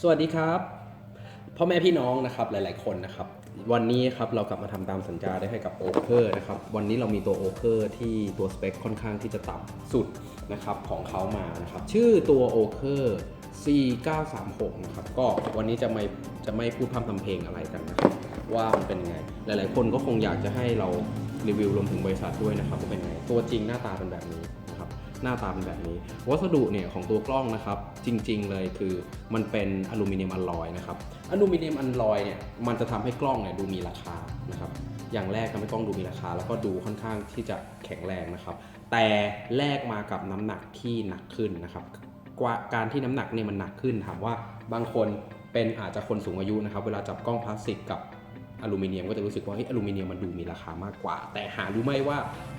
สวัสดีครับพ่อแม่พี่น้องนะครับหลายๆคนนะครับ วันนี้ครับเรากลับมาทำตามสัญญาได้ให้กับโอเคอร์นะครับวันนี้เรามีตัวโอเคอร์ที่ตัวสเปคค่อนข้างที่จะต่ำสุดนะครับของเขามานะครับชื่อตัวโอเคอร์ C936 นะครับก็วันนี้จะไม่จะไม่พูดพร่ำทำเพลงอะไรกันนะครับว่ามันเป็นยังไง หลายๆ คนก็คงอยากจะให้เรารีวิวรวมถึงบริษัทด้วยนะครับว่าเป็นไงตัวจริงหน้าตาเป็นแบบนี้ หน้าตาเป็นแบบนี้ วัสดุเนี่ยของตัวกล้องนะครับ จริง ๆ เลยคือมันเป็นอลูมิเนียมอลลอยนะครับอลูมิเนียมอลลอยเนี่ยมันจะทำให้กล้องเนี่ยดูมีราคานะครับอย่างแรกทำให้กล้องดูมีราคา แล้วก็ดูค่อนข้างที่จะแข็งแรงนะครับ แต่แลกมากับน้ำหนักที่หนักขึ้นนะครับกว่าการที่น้ำหนักเนี่ยมันหนักขึ้นถามว่าบางคนเป็นอาจจะคนสูงอายุนะครับ เวลาจับกล้องพลาสติกกับ อลูมิเนียมก็จะรู้สึกว่าเฮ้ยอลูมิเนียมมันดูมีราคามากกว่า แต่หารู้ไหมว่า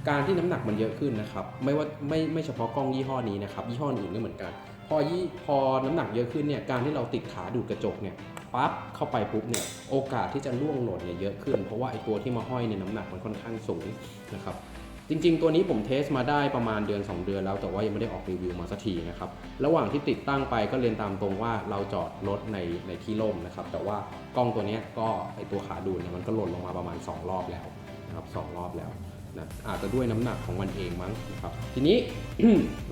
การที่น้ำหนักมันเยอะขึ้นนะครับไม่ว่าไม่ไม่เฉพาะกล้องยี่ห้อนี้นะครับยี่ห้ออื่นก็เหมือนกัน พอยี่พอน้ำหนักเยอะขึ้นเนี่ยการที่เราติดขาดูดกระจกเนี่ยปั๊บเข้าไปปุ๊บเนี่ยโอกาสที่จะล่วงหล่นเนี่ยเยอะขึ้น เพราะว่าไอตัวที่มาห้อยเนี่ยน้ำหนักมันค่อนข้างสูงนะครับ จริง ๆ ตัวนี้ผมเทสมาได้ประมาณเดือน 2 เดือนแล้วแต่ว่ายังไม่ได้ออกรีวิวมาสักทีนะครับ ระหว่างที่ติดตั้งไปก็เรียนตามตรงว่าเราจอดรถในในที่ร่มนะครับ แต่ว่ากล้องตัวนี้ก็ไอตัวขาดูดเนี่ยมันก็หล่นลงมาประมาณ 2 รอบแล้วนะครับสองรอบแล้วนะอาจจะด้วยน้ำหนักของมันเองมั้งนะครับ ทีนี้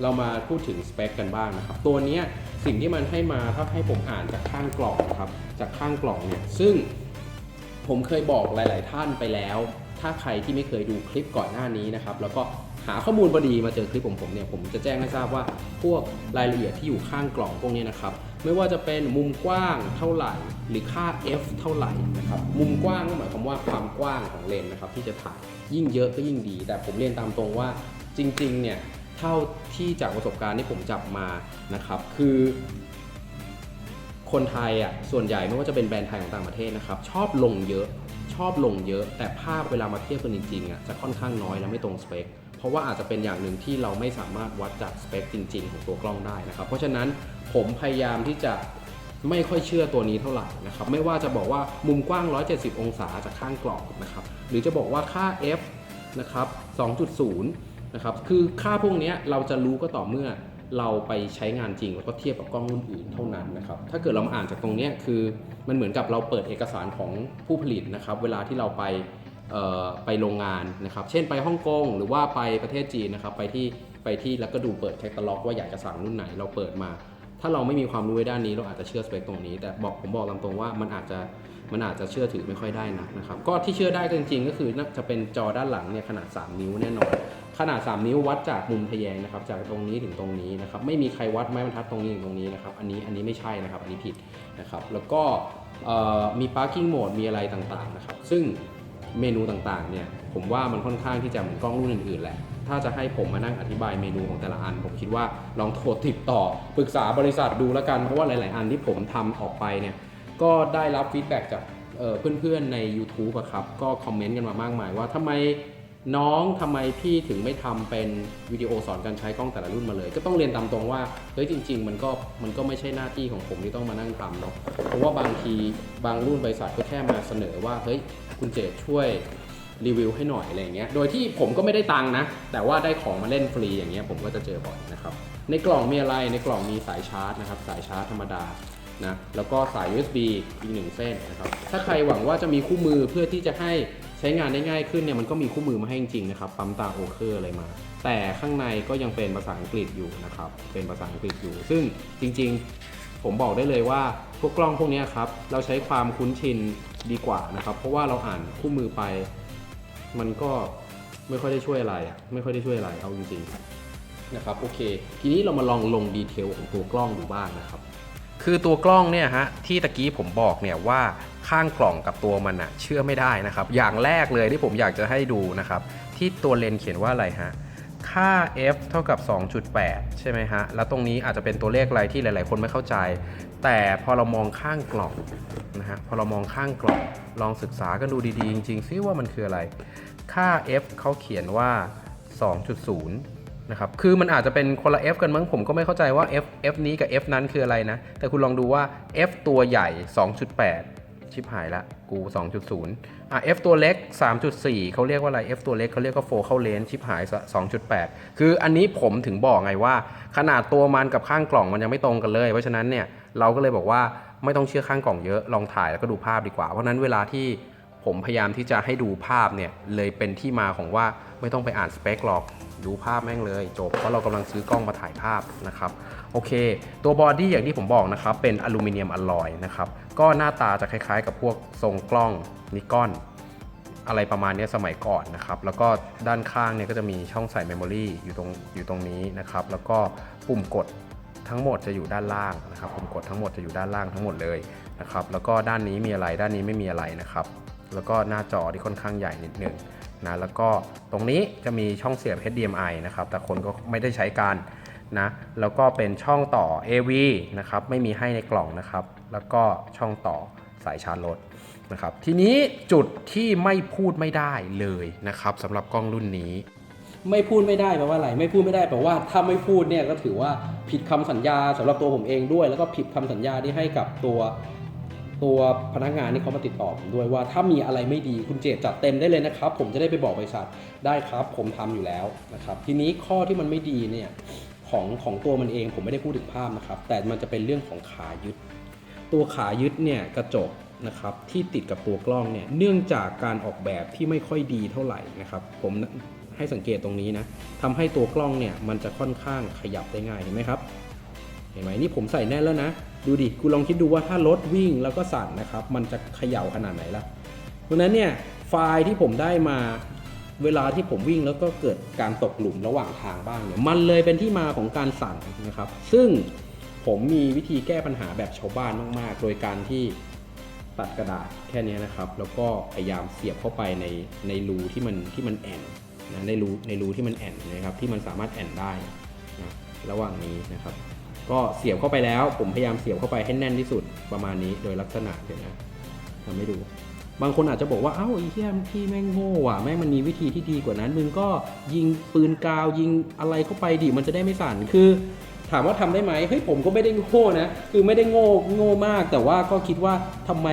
เรามาพูดถึงสเปคกันบ้างนะครับ ตัวนี้สิ่งที่มันให้มาถ้าให้ผมอ่านจากข้างกล่องนะครับ จากข้างกล่องเนี่ยซึ่งผมเคยบอกหลาย ๆ ท่านไปแล้ว ถ้าใครที่ไม่เคยดูคลิปก่อนหน้านี้นะครับ แล้วก็หาข้อมูลพอดีมาเจอคลิปของผมเนี่ย ผมจะแจ้งให้ทราบว่าพวกรายละเอียดที่อยู่ข้างกล่องพวกนี้นะครับ ไม่ว่าจะเป็นมุมกว้างเท่าไหร่ หรือค่า f เท่าไหร่นะครับ มุมกว้างก็หมายความว่าความกว้างของเลนส์นะครับที่จะถ่ายยิ่งเยอะก็ยิ่งดี แต่ผมเรียนตามตรงว่าจริงๆเนี่ยเท่าที่จากประสบการณ์ที่ผมจับมานะครับ คือคนไทยอะส่วนใหญ่ไม่ว่าจะเป็นแบรนด์ไทยของต่างประเทศนะครับ ชอบลงเยอะ ชอบลงเยอะ แต่ภาพเวลามาเทียบกันจริงๆอะจะค่อนข้างน้อยและไม่ตรงสเปค เพราะว่าอาจจะเป็นอย่างหนึ่งที่เราไม่สามารถวัดจากสเปคจริง ๆ ของตัวกล้องได้นะครับ เพราะฉะนั้นผมพยายามที่จะไม่ค่อยเชื่อตัวนี้เท่าไหร่นะครับ ไม่ว่าจะบอกว่ามุมกว้าง 170 องศาจากข้างกล่องนะครับ หรือจะบอกว่าค่า f นะครับ 2.0 นะครับ คือค่าพวกนี้เราจะรู้ก็ต่อเมื่อ เราไปใช้งานจริงแล้วก็เทียบกับกล้องรุ่นอื่นเท่านั้นนะครับ ถ้าเกิดเรามาอ่านจากตรงนี้คือมันเหมือนกับเราเปิดเอกสารของผู้ผลิตนะครับ เวลาที่เราไปไปโรงงานนะครับ เช่นไปฮ่องกงหรือว่าไปประเทศจีนนะครับ ไปที่ไปที่แล้วก็ดูเปิดแคตตาล็อกว่าอยากจะสั่งรุ่นไหนเราเปิดมา ถ้าเราไม่มีความรู้ในด้านนี้เราอาจจะเชื่อสเปคตรงนี้ แต่บอกผมบอกตามตรงว่ามันอาจจะ มันอาจจะเชื่อถือไม่ค่อยได้นักนะครับ ก็ที่เชื่อได้จริงๆ ก็คือน่าจะเป็นจอด้านหลังเนี่ยขนาด 3 นิ้วแน่นอน ขนาด 3 นิ้ววัดจากมุมทะแยงนะครับ จากตรงนี้ถึงตรงนี้นะครับ ไม่มีใครวัดไม้บรรทัดตรงนี้ถึงตรงนี้นะครับ อันนี้อันนี้ไม่ใช่นะครับ อันนี้ผิดนะครับ แล้วก็มี parking mode มีอะไรต่างๆนะครับ ซึ่งเมนูต่างๆ เนี่ยผมว่ามันค่อนข้างที่จะเหมือนกล้องรุ่นอื่นๆแหละ ถ้าจะให้ผมมานั่งอธิบายเมนูของแต่ละอัน ผมคิดว่าลองโทรติดต่อปรึกษาบริษัทดูแล้วกัน เพราะว่าหลาย ๆ อันที่ผมทำออกไปเนี่ย ก็ได้รับฟีดแบ็กจากเพื่อนๆใน YouTube อะครับ ก็คอมเมนต์กันมามากมายว่าทำไมน้องทำไมพี่ถึงไม่ทำเป็นวิดีโอสอนการใช้กล้องแต่ละรุ่นมาเลย ก็ต้องเรียนตามตรงว่าเฮ้ยจริง ๆ มันก็มันก็ไม่ใช่หน้าที่ของผมที่ต้องมานั่งทำเนาะเพราะว่าบางทีบางรุ่นบริษัทก็แค่มาเสนอว่าเฮ้ยคุณเจดช่วยรีวิวให้หน่อยอะไรเงี้ย โดยที่ผมก็ไม่ได้ตังค์นะ แต่ว่าได้ของมาเล่นฟรีอย่างเงี้ยผมก็จะเจอบ่อยนะครับ ในกล่องมีอะไร ในกล่องมีสายชาร์จนะครับ สายชาร์จธรรมดา นะแล้วก็สาย USB อีกหนึ่งเส้นนะครับถ้าใครหวังว่าจะมีคู่มือเพื่อที่จะให้ใช้งานได้ง่ายขึ้นเนี่ยมันก็มีคู่มือมาให้จริงๆนะครับปั๊มตาโอเคอร์อะไรมา แต่ข้างในก็ยังเป็นภาษาอังกฤษอยู่นะครับเป็นภาษาอังกฤษอยู่ ซึ่งจริงๆ ผมบอกได้เลยว่าพวกกล้องพวกนี้ครับเราใช้ความคุ้นชินดีกว่านะครับเพราะว่าเราอ่านคู่มือไป มันก็ไม่ค่อยได้ช่วยอะไรไม่ค่อยได้ช่วยอะไรเอาจริงๆนะครับโอเค ทีนี้เรามาลองลงดีเทลของตัวกล้องดูบ้างนะครับ คือตัวกล้องเนี่ยฮะที่ตะกี้ผมบอกเนี่ยว่าข้างกล่องกับตัวมันอะเชื่อไม่ได้นะครับ อย่างแรกเลยที่ผมอยากจะให้ดูนะครับ ที่ตัวเลนส์เขียนว่าอะไรฮะค่า f เท่ากับ 2.8 ใช่ไหมฮะ แล้วตรงนี้อาจจะเป็นตัวเลขอะไรที่หลาย ๆ คนไม่เข้าใจ แต่พอเรามองข้างกล่องนะฮะ พอเรามองข้างกล่อง ลองศึกษากันดูดี ๆ จริง ๆ ซิว่ามันคืออะไร ค่า f เขาเขียนว่า 2.0 นะครับ คือมันอาจจะเป็นคนละ f กันมั้งผมก็ไม่เข้าใจว่า f f นี้กับ f นั้นคืออะไรนะ แต่คุณลองดูว่า f ตัวใหญ่ 2.8 ชิบหายละ กู 2.0 อะ f ตัวเล็ก 3.4 เขาเรียกว่าอะไร f ตัวเล็กเขาเรียกว่า focal length ชิบหาย 2.8 คืออันนี้ผมถึงบอกไงว่า ขนาดตัวมันกับข้างกล่องมันยังไม่ตรงกันเลย เพราะฉะนั้นเนี่ยเราก็เลยบอกว่าไม่ต้องเชื่อข้างกล่องเยอะ ลองถ่ายแล้วก็ดูภาพดีกว่า เพราะฉะนั้นเวลาที่ ผมพยายามที่จะให้ดูภาพเนี่ยเลยเป็นที่มาของว่าไม่ต้องไปอ่านสเปคหรอกดูภาพแม่งเลยจบเพราะเรากำลังซื้อกล้องมาถ่ายภาพนะครับโอเค ตัวบอดี้อย่างที่ผมบอกนะครับเป็นอลูมิเนียมอลลอยนะครับก็หน้าตาจะคล้ายๆ กับพวกทรงกล้องนิกอนอะไรประมาณนี้สมัยก่อนนะครับ แล้วก็ด้านข้างเนี่ยก็จะมีช่องใส่เมมโมรีอยู่ตรงอยู่ตรงนี้นะครับ แล้วก็ปุ่มกดทั้งหมดจะอยู่ด้านล่างนะครับ ปุ่มกดทั้งหมดจะอยู่ด้านล่างทั้งหมดเลยนะครับ แล้วก็ด้านนี้มีอะไรด้านนี้ไม่มีอะไรนะครับ แล้วก็หน้าจอที่ค่อนข้างใหญ่นิดนึงนะแล้วก็ตรงนี้จะมีช่องเสียบ HDMI นะครับแต่คนก็ไม่ได้ใช้กันนะแล้วก็เป็นช่องต่อ AV นะครับไม่มีให้ในกล่องนะครับ แล้วก็ช่องต่อสายชาร์จรถนะครับทีนี้จุดที่ไม่พูดไม่ได้เลยนะครับสำหรับกล้องรุ่นนี้ ไม่พูดไม่ได้แปลว่าอะไร ไม่พูดไม่ได้แปลว่าถ้าไม่พูดเนี่ยก็ถือว่าผิดคำสัญญาสำหรับตัวผมเองด้วย แล้วก็ผิดคำสัญญาที่ให้กับตัว ตัวพนักงานที่เขามาติดต่อผมด้วยว่าถ้ามีอะไรไม่ดีคุณเจตจัดเต็มได้เลยนะครับ ผมจะได้ไปบอกบริษัทได้ครับผมทำอยู่แล้วนะครับทีนี้ข้อที่มันไม่ดีเนี่ยของของตัวมันเองผมไม่ได้พูดถึงภาพนะครับ แต่มันจะเป็นเรื่องของขายึด ตัวขายึดเนี่ยกระจกนะครับที่ติดกับตัวกล้องเนี่ยเนื่องจากการออกแบบที่ไม่ค่อยดีเท่าไหร่นะครับ ผมให้สังเกตตรงนี้นะทำให้ตัวกล้องเนี่ยมันจะค่อนข้างขยับได้ง่ายเห็นไหมครับ เห็นไหมนี่ผมใส่แน่นแล้วนะ ดูดิคุณลองคิดดูว่าถ้ารถวิ่งแล้วก็สั่นนะครับ มันจะเขย่าขนาดไหนล่ะเพราะฉะนั้นเนี่ยไฟล์ที่ผมได้มาเวลาที่ผมวิ่งแล้วก็เกิดการตกหลุมระหว่างทางบ้างเนี่ยมันเลยเป็นที่มาของการสั่นนะครับ ซึ่งผมมีวิธีแก้ปัญหาแบบชาวบ้านมาก ๆ โดยการที่ตัดกระดาษแค่นี้นะครับ แล้วก็พยายามเสียบเข้าไปในในรูที่มันที่มันแอนนะในรูในรูที่มันแอนนะครับที่มันสามารถแอนได้นะระหว่างนี้นะครับ ก็เสียบเข้าไปแล้ว ผมพยายามเสียบเข้าไปให้แน่นที่สุดประมาณนี้โดยลักษณะเดี๋ยวนะทำให้ดู บางคนอาจจะบอกว่าเอ้าไอ้เหี้ยพี่แม่งโง่ว่ะแม่งมันมีวิธีที่ดีกว่านั้น มึงก็ยิงปืนกาวยิงอะไรเข้าไปดิมันจะได้ไม่สั่นคือถามว่าทำได้ไหมเฮ้ยผมก็ไม่ได้โง่นะ คือไม่ได้โง่โง่มาก แต่ว่าก็คิดว่าทำไม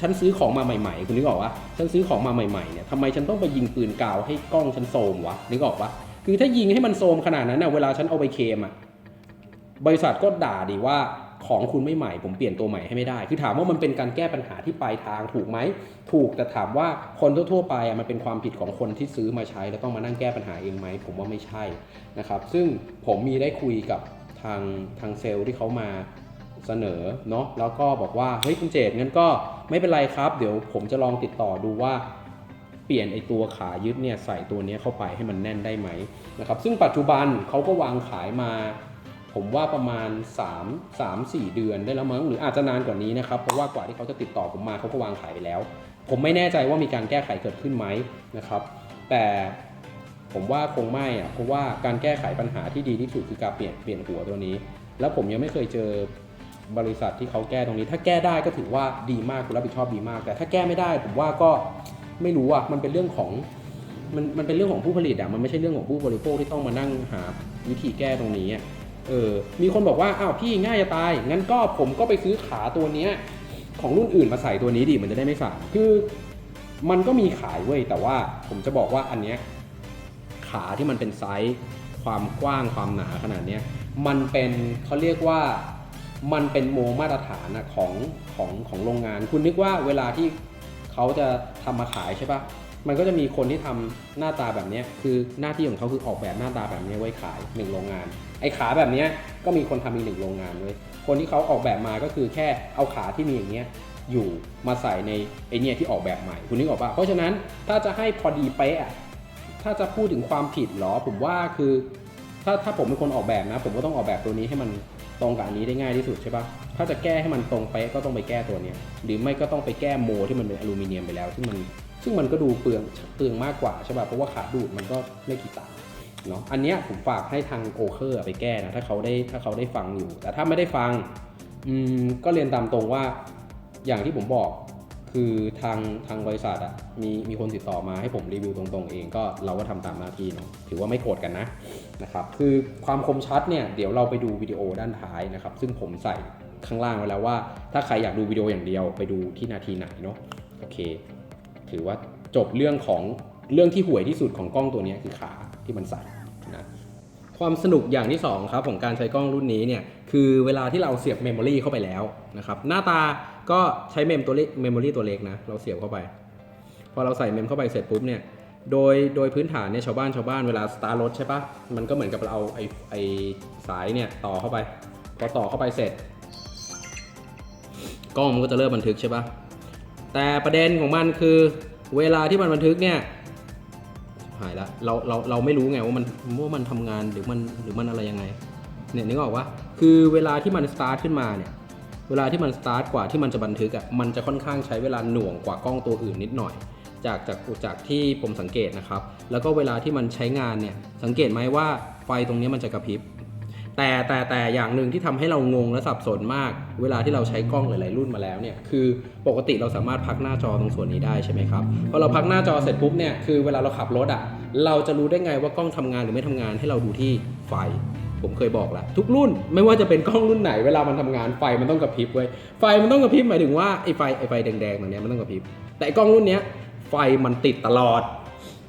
ฉันซื้อของมาใหม่ ๆ คุณนึกออกปะฉันซื้อของมาใหม่ๆเนี่ยทำไมฉันต้องไปยิงปืนกาวให้กล้องฉันโซมวะนึกออกปะคือถ้ายิงให้มันโซมขนาดนั้นนะเวลาฉันเอาไปเคมอะ บริษัทก็ด่าดีว่าของคุณไม่ใหม่ผมเปลี่ยนตัวใหม่ให้ไม่ได้ คือถามว่ามันเป็นการแก้ปัญหาที่ปลายทางถูกไหม ถูกแต่ถามว่าคนทั่วๆไปมันเป็นความผิดของคนที่ซื้อมาใช้ แล้วต้องมานั่งแก้ปัญหาเองไหม ผมว่าไม่ใช่นะครับซึ่งผมมีได้คุยกับทางทางเซลล์ที่เขามาเสนอเนาะแล้วก็บอกว่าเฮ้ยคุณเจตงั้นก็ไม่เป็นไรครับ เดี๋ยวผมจะลองติดต่อดูว่าเปลี่ยนไอตัวขายึดเนี่ยใส่ตัวนี้เข้าไปให้มันแน่นได้ไหมนะครับซึ่งปัจจุบันเขาก็วางขายมา ผมว่าประมาณ 3 3 4 เดือนได้แล้วมั้งหรืออาจจะนานกว่านี้นะครับเพราะว่ากว่าที่เขาจะติดต่อผมมาเขาก็วางขายไปแล้ว ผมไม่แน่ใจว่ามีการแก้ไขเกิดขึ้นไหมนะครับ แต่ผมว่าคงไม่อะเพราะว่าการแก้ไขปัญหาที่ดีที่สุดคือการเปลี่ยนเปลี่ยนหัวตัวนี้ แล้วผมยังไม่เคยเจอบริษัทที่เขาแก้ตรงนี้ ถ้าแก้ได้ก็ถือว่าดีมากคุณรับผิดชอบดีมาก แต่ถ้าแก้ไม่ได้ ผมว่าก็ไม่รู้อะมันเป็นเรื่องของมันมันเป็นเรื่องของผู้ผลิตอะมันไม่ใช่เรื่องของผู้บริโภคที่ต้องมานั่งหาวิธีแก้ตรงนี้อะ เออมีคนบอกว่าอ้าวพี่ง่ายจะตายงั้นก็ผมก็ไปซื้อขาตัวเนี้ยของรุ่นอื่นมาใส่ตัวนี้ดิมันจะได้ไม่สั่นคือมันก็มีขายเว้ยแต่ว่าผมจะบอกว่าอันเนี้ยขาที่มันเป็นไซส์ความกว้างความหนาขนาดเนี้ยมันเป็นเขาเรียกว่ามันเป็นโมมาตรฐานะของของของโรงงาน คุณนึกว่าเวลาที่เขาจะทำมาขายใช่ปะมันก็จะมีคนที่ทำหน้าตาแบบนี้คือหน้าที่ของเขาคือออกแบบหน้าตาแบบนี้ไว้ขายหนึ่งโรงงาน ไอ้ขาแบบนี้ก็มีคนทำอีกหนึ่งโรงงานเว้ยคนที่เขาออกแบบมาก็คือแค่เอาขาที่มีอย่างเงี้ยอยู่มาใส่ในไอเนี่ยที่ออกแบบใหม่คุณนึกออกปะเพราะฉะนั้นถ้าจะให้พอดีเป๊ะอะถ้าจะพูดถึงความผิดหรอ ผมว่าคือถ้าถ้าผมเป็นคนออกแบบนะ ผมก็ต้องออกแบบตัวนี้ให้มันตรงกับอันนี้ได้ง่ายที่สุดใช่ปะถ้าจะแก้ให้มันตรงเป๊ะก็ต้องไปแก้ตัวเนี้ยหรือไม่ก็ต้องไปแก้โมที่มันเป็นอลูมิเนียมไปแล้ว ซึ่งมันซึ่งมันก็ดูเปลืองเปลืองมากกว่าใช่ปะเพราะว่าขาดูดมันก็ไม่กี่ตัง เนาะอันเนี้ยผมฝากให้ทางโอเคอร์ไปแก้นะถ้าเขาได้ถ้าเขาได้ฟังอยู่ แต่ถ้าไม่ได้ฟังอืมก็เรียนตามตรงว่าอย่างที่ผมบอกคือทางทางบริษัทอะมีมีคนติดต่อมาให้ผมรีวิวตรงๆเองก็เราก็ทำตามหน้าที่เนาะถือว่าไม่โกรธกันนะนะครับคือความคมชัดเนี่ยเดี๋ยวเราไปดูวิดีโอด้านท้ายนะครับซึ่งผมใส่ข้างล่างไว้แล้วว่า ถ้าใครอยากดูวิดีโออย่างเดียวไปดูที่นาทีไหนเนาะโอเค ถือว่าจบเรื่องของเรื่องที่ห่วยที่สุดของกล้องตัวนี้คือขา ที่มันใส่นะความสนุกอย่างที่สองครับของการใช้กล้องรุ่นนี้เนี่ยคือเวลาที่เราเสียบเมมโมรีเข้าไปแล้วนะครับหน้าตาก็ใช้เมมตัวเล็กเมมโมรีตัวเล็กนะเราเสียบเข้าไป พอเราใส่เมมเข้าไปเสร็จปุ๊บเนี่ยโดยโดยพื้นฐานเนี่ยชาวบ้านชาวบ้านเวลาสตาร์ทรถใช่ปะมันก็เหมือนกับเราเอาไอไอ้สายเนี่ยต่อเข้าไป พอต่อเข้าไปเสร็จ กล้องมันก็จะเริ่มบันทึกใช่ปะแต่ประเด็นของมันคือเวลาที่มันบันทึกเนี่ย หายละเราเราเราไม่รู้ไงว่ามันว่ามันทำงานหรือมันหรือมันอะไรยังไงเนี่ยนึกออกว่าคือเวลาที่มันสตาร์ทขึ้นมาเนี่ยเวลาที่มันสตาร์ทกว่าที่มันจะบันทึกอะมันจะค่อนข้างใช้เวลาหน่วงกว่ากล้องตัวอื่นนิดหน่อย จากจากจากที่ผมสังเกตนะครับ แล้วก็เวลาที่มันใช้งานเนี่ยสังเกตไหมว่าไฟตรงนี้มันจะกระพริบ แต่แต่แต่อย่างหนึ่งที่ทำให้เรางงและสับสนมาก เวลาที่เราใช้กล้องหลาย ๆ รุ่นมาแล้วเนี่ยคือปกติเราสามารถพักหน้าจอตรงส่วนนี้ได้ใช่ไหมครับพอเราพักหน้าจอเสร็จปุ๊บเนี่ยคือเวลาเราขับรถอะเราจะรู้ได้ไงว่ากล้องทำงานหรือไม่ทำงานให้เราดูที่ไฟผมเคยบอกแล้วทุกรุ่นไม่ว่าจะเป็นกล้องรุ่นไหนเวลามันทำงานไฟมันต้องกระพริบเว้ไฟมันต้องกระพริบหมายถึงว่าไอ้ไฟไอ้ไฟแดงๆตรงเนี้ยมันต้องกระพริบแต่กล้องรุ่นเนี้ยไฟมันติดตลอด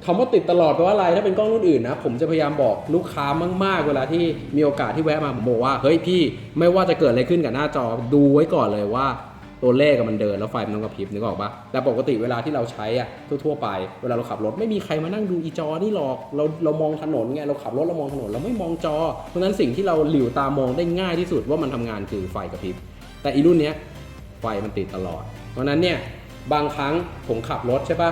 คำว่าติดตลอดแปลว่าอะไรถ้าเป็นกล้องรุ่นอื่นนะผมจะพยายามบอกลูกค้ามาก ๆ เวลาที่มีโอกาสที่แวะมาผมบอกว่าเฮ้ยพี่ไม่ว่าจะเกิดอะไรขึ้นกับหน้าจอดูไว้ก่อนเลยว่าตัวเลขมันเดินแล้วไฟมันต้องกระพริบนึกออกปะแต่ปกติเวลาที่เราใช้อะทั่วๆไป เวลาเราขับรถไม่มีใครมานั่งดูอีจอนี่หรอก เราเรามองถนนไงเราขับรถเรามองถนนเราไม่มองจอ เพราะฉะนั้นสิ่งที่เราหลิวตามองได้ง่ายที่สุดว่ามันทำงานคือไฟกระพริบ แต่อีรุ่นเนี้ยไฟมันติดตลอด เพราะฉะนั้นเนี่ยบางครั้งผมขับรถใช่ปะ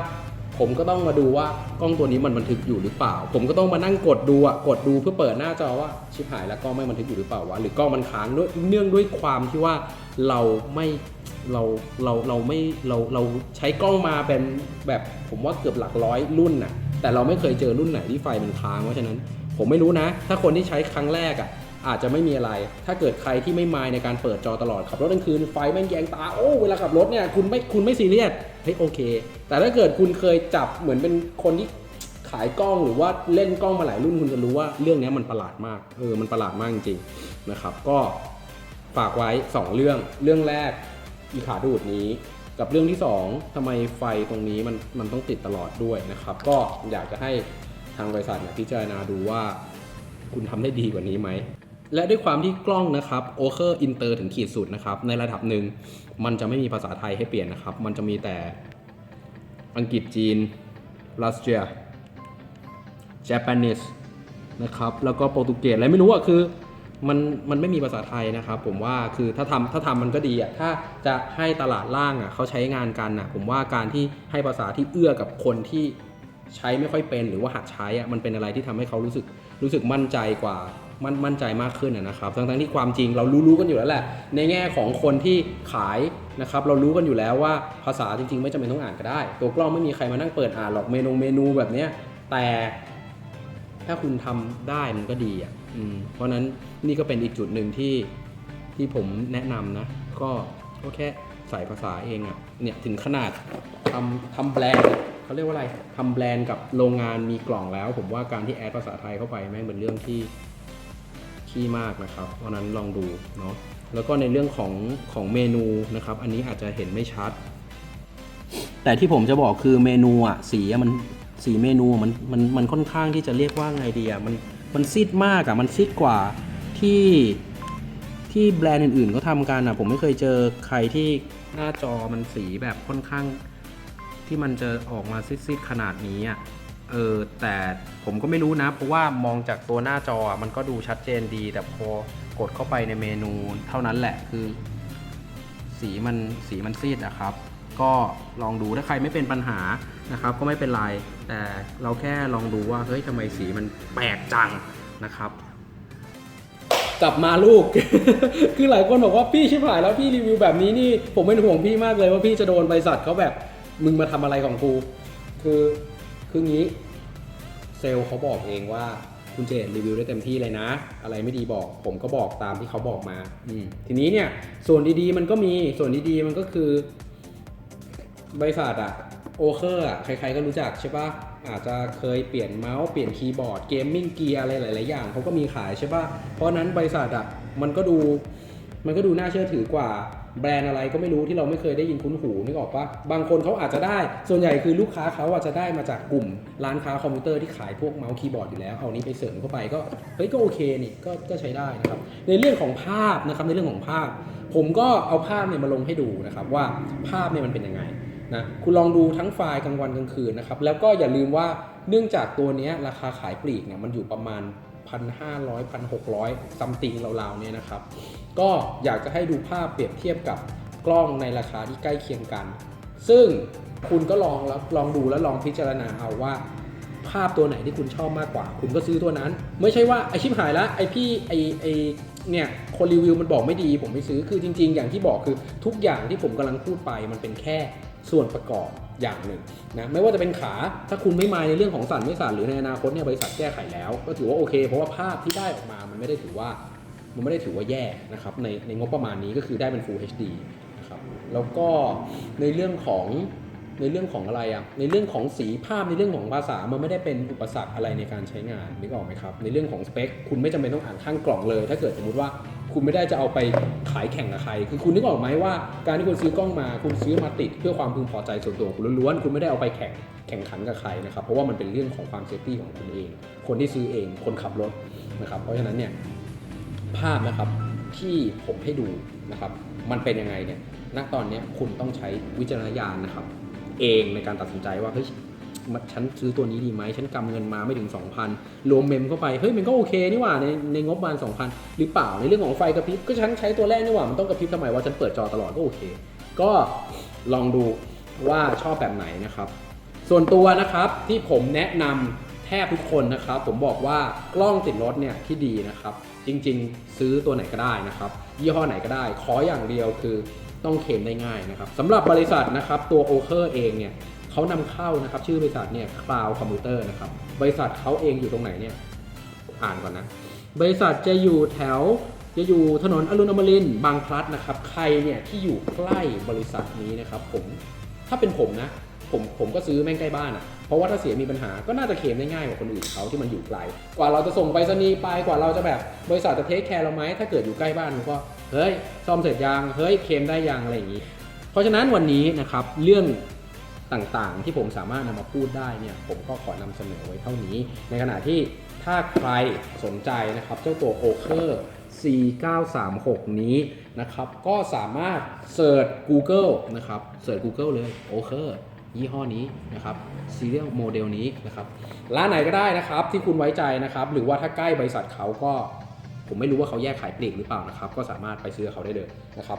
ผมก็ต้องมาดูว่ากล้องตัวนี้มันบันทึกอยู่หรือเปล่า ผมก็ต้องมานั่งกดดูอะกดดูเพื่อเปิดหน้าจอว่าชิบหายแล้วกล้องไม่บันทึกอยู่หรือเปล่าวะหรือกล้องมันค้างด้วยเนื่องด้วยความที่ว่าเราไม่เราเราเราไม่เราเราใช้กล้องมาเป็นแบบผมว่าเกือบหลักร้อยรุ่นน่ะแต่เราไม่เคยเจอรุ่นไหนที่ไฟมันค้างเพราะฉะนั้น ผมไม่รู้นะ ถ้าคนที่ใช้ครั้งแรกอะ อาจจะไม่มีอะไร ถ้าเกิดใครที่ไม่มายในการเปิดจอตลอดขับรถกลางคืนไฟแม่งแยงตาโอ้เวลาขับรถเนี่ยคุณไม่คุณไม่ซีเรียสเฮ้ยโอเค แต่ถ้าเกิดคุณเคยจับเหมือนเป็นคนที่ขายกล้องหรือว่าเล่นกล้องมาหลายรุ่นคุณจะรู้ว่าเรื่องนี้มันประหลาดมากเออมันประหลาดมากจริงๆนะครับ ก็ฝากไว้ 2 เรื่องเรื่องแรกอีขาดูดนี้กับเรื่องที่ 2ทำไมไฟตรงนี้มันมันต้องติดตลอดด้วยนะครับ ก็อยากจะให้ทางบริษัทเนี่ยพิจารณาดูว่า คุณทำได้ดีกว่านี้ไหม และด้วยความที่กล้องนะครับโอเคอร์อินเตอร์ถึงขีดสุดนะครับ ในระดับหนึ่งมันจะไม่มีภาษาไทยให้เปลี่ยนนะครับ มันจะมีแต่อังกฤษจีนรัสเซีย Japanese นะครับ แล้วก็โปรตุเกสอะไรไม่รู้อะคือมันมันไม่มีภาษาไทยนะครับผมว่าคือถ้าทำถ้าทำมันก็ดีอะถ้าจะให้ตลาดล่างอะเขาใช้งานกันอะผมว่าการที่ให้ภาษาที่เอื้อกับคนที่ใช้ไม่ค่อยเป็นหรือว่าหัดใช้อะมันเป็นอะไรที่ทำให้เขารู้สึกรู้สึกมั่นใจกว่า มั่นมั่นใจมากขึ้นนะครับทั้งทั้งที่ความจริงเรารู้รู้กันอยู่แล้วแหละ ในแง่ของคนที่ขายนะครับเรารู้กันอยู่แล้วว่าภาษาจริง ๆ ไม่จำเป็นต้องอ่านก็ได้ ตัวกล้องไม่มีใครมานั่งเปิดอ่านหรอกเมนูเมนูแบบเนี้ยแต่ถ้าคุณทำได้มันก็ดีอะอเพราะฉะนั้นนี่ก็เป็นอีกจุดหนึ่งที่ที่ผมแนะนำนะ ก็ก็แค่ใส่ภาษาเองอะเนี่ยถึงขนาดทำทำแบรนด์เขาเรียกว่าอะไรทำแบรนด์กับโรงงานมีกล่องแล้ว ผมว่าการที่แอดภาษาไทยเข้าไปแม่งเป็นเรื่องที่ ขี้มากนะครับเพราะนั้นลองดูเนาะแล้วก็ในเรื่องของของเมนูนะครับ อันนี้อาจจะเห็นไม่ชัด แต่ที่ผมจะบอกคือเมนูอะสีมันสีเมนูมันมันมันค่อนข้างที่จะเรียกว่าไงดีอะมันมันซีดมากอะมันซีดกว่าที่ที่แบรนด์อื่นๆเขาทำกันอะผมไม่เคยเจอใครที่หน้าจอมันสีแบบค่อนข้างที่มันจะออกมาซีดๆขนาดนี้อะ เออแต่ผมก็ไม่รู้นะ เพราะว่ามองจากตัวหน้าจอมันก็ดูชัดเจนดี แต่พอกดเข้าไปในเมนูเท่านั้นแหละคือ สีมันสีมันซีดอะครับ ก็ลองดูถ้าใครไม่เป็นปัญหานะครับ ก็ไม่เป็นไร แต่เราแค่ลองดูว่าเฮ้ยทำไมสีมันแปลกจังนะครับกลับมาลูก คือหลายคนบอกว่าพี่ชิบหายแล้วพี่รีวิวแบบนี้นี่ผมเป็นห่วงพี่มากเลยว่าพี่จะโดนบริษัทเขาแบบมึงมาทำอะไรของกู คือ คืองี้เซลล์เขาบอกเองว่าคุณเจรีวิวได้เต็มที่เลยนะ อะไรไม่ดีบอก ผมก็บอกตามที่เขาบอกมาอืทีนี้เนี่ย ส่วนดีๆมันก็มีส่วนดีๆมันก็คือบริษัทอะโอเคอร์อะใครๆก็รู้จักใช่ปะอาจจะเคยเปลี่ยนเมาส์เปลี่ยนคีย์บอร์ดเกมมิ่งเกียร์อะไรหลายๆอย่างเขาก็มีขายใช่ปะเพราะฉะนั้นบริษัทอะมันก็ดูมันก็ดูน่าเชื่อถือกว่า แบรนด์อะไรก็ไม่รู้ที่เราไม่เคยได้ยินคุ้นหูนึกออกปะบางคนเขาอาจจะได้ ส่วนใหญ่คือลูกค้าเขาอาจจะได้มาจากกลุ่ม ร้านค้าคอมพิวเตอร์ที่ขายพวกเมาส์คีย์บอร์ดอยู่แล้ว เอานี้ไปเสริมเข้าไปก็เฮ้ยก็โอเคนี่ก็ก็ใช้ได้นะครับในเรื่องของภาพนะครับในเรื่องของภาพ ผมก็เอาภาพเนี่ยมาลงให้ดูนะครับว่าภาพเนี่ยมันเป็นยังไงนะคุณลองดูทั้งไฟล์กลางวันกลางคืนนะครับแล้วก็อย่าลืมว่าเนื่องจากตัวนี้ราคาขายปลีกเนี่ยมันอยู่ประมาณ 1,500 1,600ซัมติงราวๆเนี่ยนะครับ ก็อยากจะให้ดูภาพเปรียบเทียบกับกล้องในราคาที่ใกล้เคียงกัน ซึ่งคุณก็ลองแล้วลองดูแล้วลองพิจารณาเอาว่า ภาพตัวไหนที่คุณชอบมากกว่า คุณก็ซื้อตัวนั้น ไม่ใช่ว่าไอชิบหายแล้วไอพี่ไอไอเนี่ยคนรีวิวมันบอกไม่ดีผมไม่ซื้อคือจริง ๆ อย่างที่บอกคือทุกอย่างที่ผมกำลังพูดไปมันเป็นแค่ส่วนประกอบ อย่างหนึ่งนะไม่ว่าจะเป็นขาถ้าคุณไม่มาในเรื่องของสั่นไม่สั่นหรือในอนาคตเนี่ยบริษัทแก้ไขแล้ว ก็ถือว่าโอเค เพราะว่าภาพที่ได้ออกมามันไม่ได้ถือว่ามันไม่ได้ถือว่าแย่นะครับในในงบประมาณนี้ก็คือได้เป็น Full HD นะครับแล้วก็ในเรื่องของในเรื่องของอะไรอะในเรื่องของสีภาพในเรื่องของภาษามันไม่ได้เป็นอุปสรรคอะไรในการใช้งานนึกออกไหมครับในเรื่องของสเปคคุณไม่จำเป็นต้องอ่านข้างกล่องเลย ถ้าเกิดสมมติว่า คุณไม่ได้จะเอาไปขายแข่งกับใคร คือคุณนึกออกไหมว่าการที่คุณซื้อกล้องมาคุณซื้อมาติดเพื่อความพึงพอใจส่วนตัวคุณล้วนๆคุณไม่ได้เอาไปแข่งแข่งขันกับใครนะครับ เพราะว่ามันเป็นเรื่องของความเซฟตี้ของคุณเอง คนที่ซื้อเองคนขับรถนะครับ เพราะฉะนั้นเนี่ยภาพนะครับที่ผมให้ดูนะครับ มันเป็นยังไงเนี่ยณตอนนี้คุณต้องใช้วิจารณญาณนะครับ เองในการตัดสินใจว่าเฮ้ย ฉันซื้อตัวนี้ดีไหมฉันกำเงินมาไม่ถึง 2,000 รวมเมมเข้าไป เฮ้ยมันก็โอเคนี่หว่าในในงบประมาณ2,000 หรือเปล่าในเรื่องของไฟกระพริบก็ฉันใช้ตัวแรกนี่หว่ามันต้องกระพริบทำไมว่าฉันเปิดจอตลอดก็โอเค ก็ลองดูว่าชอบแบบไหนนะครับ ส่วนตัวนะครับที่ผมแนะนำแทบทุกคนนะครับ ผมบอกว่ากล้องติดรถเนี่ยที่ดีนะครับ จริงๆ ซื้อตัวไหนก็ได้นะครับ ยี่ห้อไหนก็ได้ ขออย่างเดียวคือต้องเคลมได้ง่ายนะครับสำหรับบริษัทนะครับตัวโอเคอร์เองเนี่ย เขานำเข้านะครับ ชื่อบริษัทเนี่ยคลาวคอมพิวเตอร์นะครับ บริษัทเขาเองอยู่ตรงไหนเนี่ยอ่านก่อนนะ บริษัทจะอยู่แถวจะอยู่ถนนอรุณอมรินทร์บางพลัดนะครับ ใครเนี่ยที่อยู่ใกล้บริษัทนี้นะครับ ผมถ้าเป็นผมนะ ผมผมก็ซื้อแม่งใกล้บ้านอะ่ะเพราะว่าถ้าเสียมีปัญหาก็น่าจะเคลมได้ง่ายกว่าคนอื่นเขาที่มันอยู่ไกล กว่าเราจะส่งไปรษณีย์ไปกว่าเราจะแบบบริษัทจะเทคแคร์เราไหมถ้าเกิดอยู่ใกล้บ้านมันก็เฮ้ยซ่อมเสร็จยังเฮ้ยเคลมได้ยังอะไรอย่างนี้ เพราะฉะนั้นวันนี้นะครับเรื่อง ต่างๆ ที่ผมสามารถนำมาพูดได้เนี่ยผมก็ขอนำเสนอไว้เท่านี้ ในขณะที่ถ้าใครสนใจนะครับเจ้าตัว o k e r C936 นี้นะครับก็สามารถเสิร์ช Google นะครับเสิร์ช Google เลย o k e r ยี่ห้อนี้นะครับ Serial Model นี้นะครับร้านไหนก็ได้นะครับที่คุณไว้ใจนะครับ หรือว่าถ้าใกล้บริษัทเขาก็ผมไม่รู้ว่าเขาแยกขายปลีกหรือเปล่านะครับ ก็สามารถไปซื้อเขาได้เลยนะครับ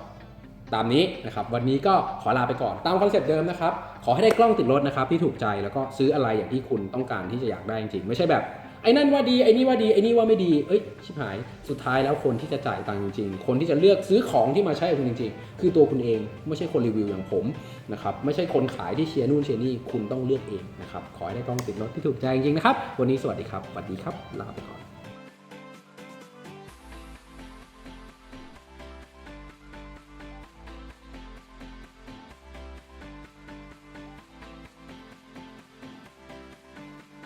ตามนี้นะครับวันนี้ก็ขอลาไปก่อนตามคอนเซ็ปต์เดิมนะครับขอให้ได้กล้องติดรถนะครับที่ถูกใจแล้วก็ซื้ออะไรอย่างที่คุณต้องการที่จะอยากได้จริงๆไม่ใช่แบบไอ้นั่นว่าดีไอ้นี่ว่าดีไอ้นี่ว่าไม่ดีเอ้ยชิบหายสุดท้ายแล้วคนที่จะจ่ายตังค์จริงๆ คนที่จะเลือกซื้อของที่มาใช้กับคุณจริงๆ คือตัวคุณเองไม่ใช่คนรีวิวอย่างผมนะครับไม่ใช่คนขายที่เชียร์นู่นเชียร์นี่คุณต้องเลือกเองนะครับขอให้ได้กล้องติดรถที่ถูกใจจริงๆนะครับวันนี้สวัสดีครับสวัสดีครับลาไปก่อน